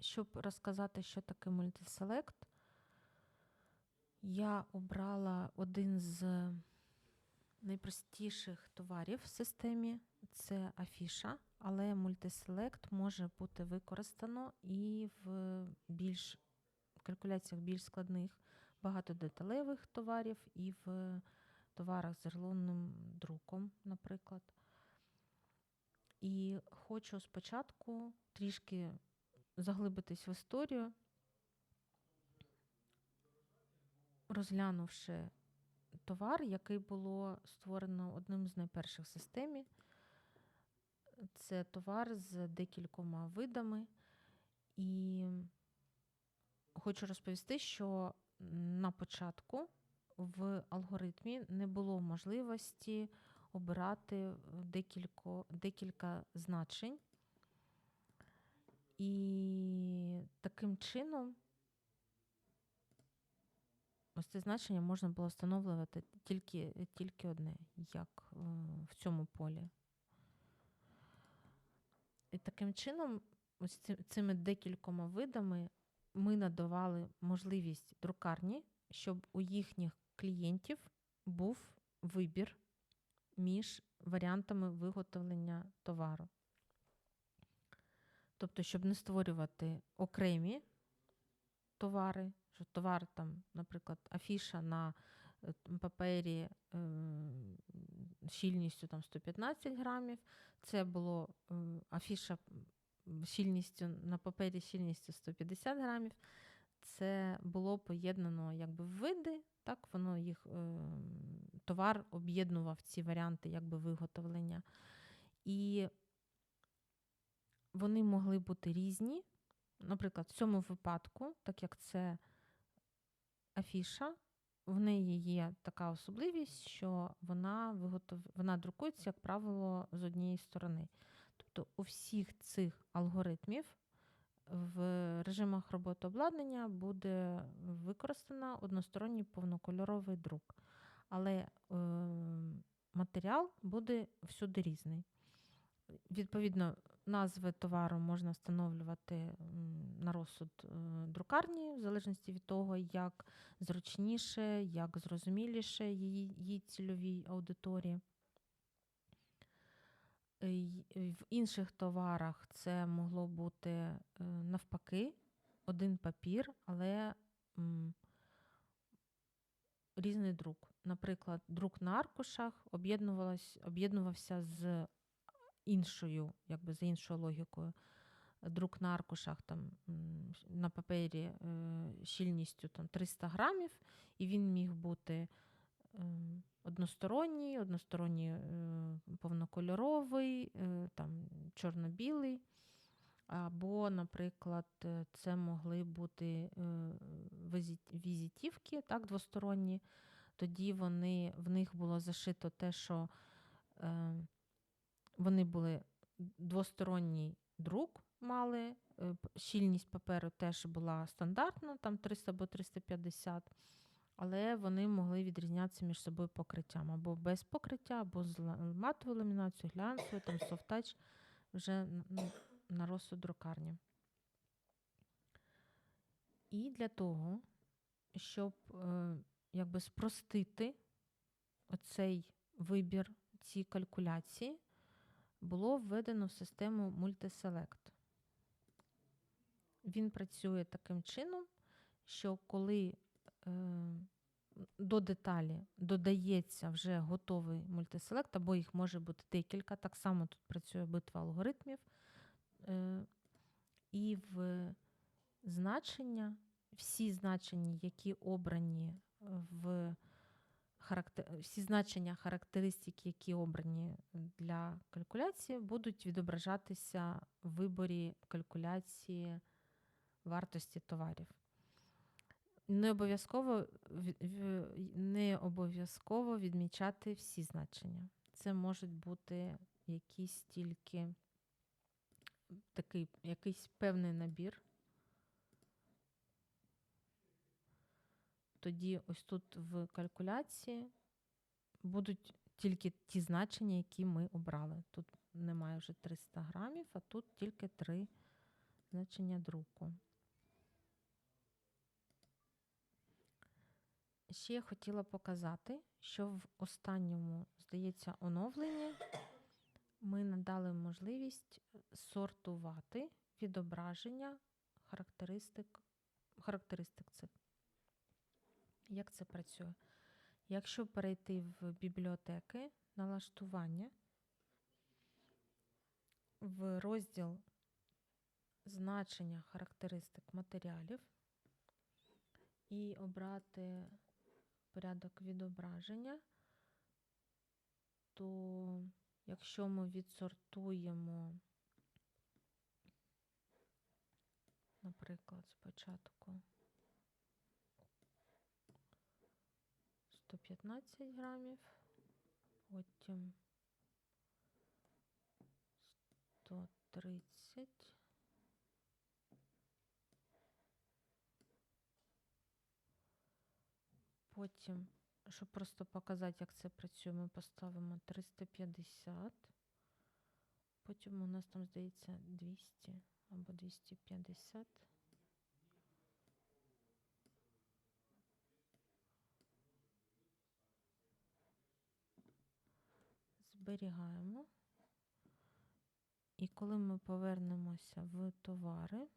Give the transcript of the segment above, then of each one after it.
щоб розказати, що таке мультиселект, я обрала один з найпростіших товарів в системі це афіша, але мультиселект може бути використано і в більш калькуляціях більш складних багатодеталевих товарів, і в товарах з рулонним друком, наприклад. І хочу спочатку трішки заглибитись в історію, розглянувши товар, який було створено одним з найперших в системі. Це товар з декількома видами. І хочу розповісти, що на початку в алгоритмі не було можливості обирати декілько, декілька значень. І таким чином ось це значення можна було встановлювати тільки, тільки одне, як е, в цьому полі. І таким чином, ось цими декількома видами ми надавали можливість друкарні, щоб у їхніх клієнтів був вибір між варіантами виготовлення товару. Тобто, щоб не створювати окремі товари, що товар там, наприклад, афіша на е, папері е, щільністю там 115 грамів. Це було е, афіша щільністю на папері щільністю 150 грамів. Це було поєднано якби в види, так воно їх товар об'єднував ці варіанти якби виготовлення. І вони могли бути різні. Наприклад, в цьому випадку, так як це афіша, в неї є така особливість, що вона виготов... вона друкується, як правило, з однієї сторони. Тобто у всіх цих алгоритмів в режимах роботи обладнання буде використано односторонній повнокольоровий друк. Але е, матеріал буде всюди різний. Відповідно, назви товару можна встановлювати на розсуд е, друкарні, в залежності від того, як зручніше, як зрозуміліше її, цільовій аудиторії. Е, В інших товарах це могло бути е, навпаки один папір, але різний друк. Наприклад, друк на аркушах об'єднувався з іншою, якби за іншою логікою. Друк на аркушах там на папері е, щільністю там 300 грамів, і він міг бути е, односторонній, односторонній е, повнокольоровий, там чорно-білий. Або, наприклад, це могли бути візитівки, так, двосторонні. Тоді вони, в них було зашито те, що вони були двосторонній друк мали, е, щільність паперу теж була стандартна, там 300 або 350, але вони могли відрізнятися між собою покриттям або без покриття, або з матовою ламінацією, глянцевою, там софтач вже ну, на розсуд друкарні. І для того, щоб е, якби спростити оцей вибір, ці калькуляції, було введено в систему Multiselect. Він працює таким чином, що коли е, до деталі додається вже готовий мультиселект, або їх може бути декілька, так само тут працює битва алгоритмів. Е, і в значення, всі значення, які обрані в характер... всі значення характеристики, які обрані для калькуляції, будуть відображатися в виборі калькуляції вартості товарів. Не обов'язково, не обов'язково відмічати всі значення. Це можуть бути якісь тільки такий якийсь певний набір. Тоді ось тут в калькуляції будуть тільки ті значення, які ми обрали. Тут немає вже 300 грамів, а тут тільки три значення друку. Ще я хотіла показати, що в останньому, здається, оновленні ми надали можливість сортувати відображення характеристик, характеристик цих. Як це працює? Якщо перейти в бібліотеки, налаштування, в розділ значення характеристик матеріалів і обрати порядок відображення, то якщо ми відсортуємо, наприклад, спочатку 115 грамів, потім 130. Потім, щоб просто показати, як це працює, ми поставимо 350. Потім у нас там, здається, 200 або 250. Зберігаємо. І коли ми повернемося в товари,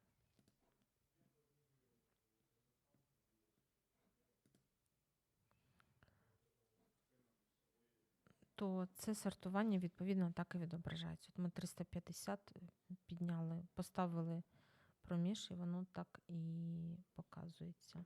то це сортування відповідно так і відображається. От ми 350 підняли, поставили проміж, і воно так і показується.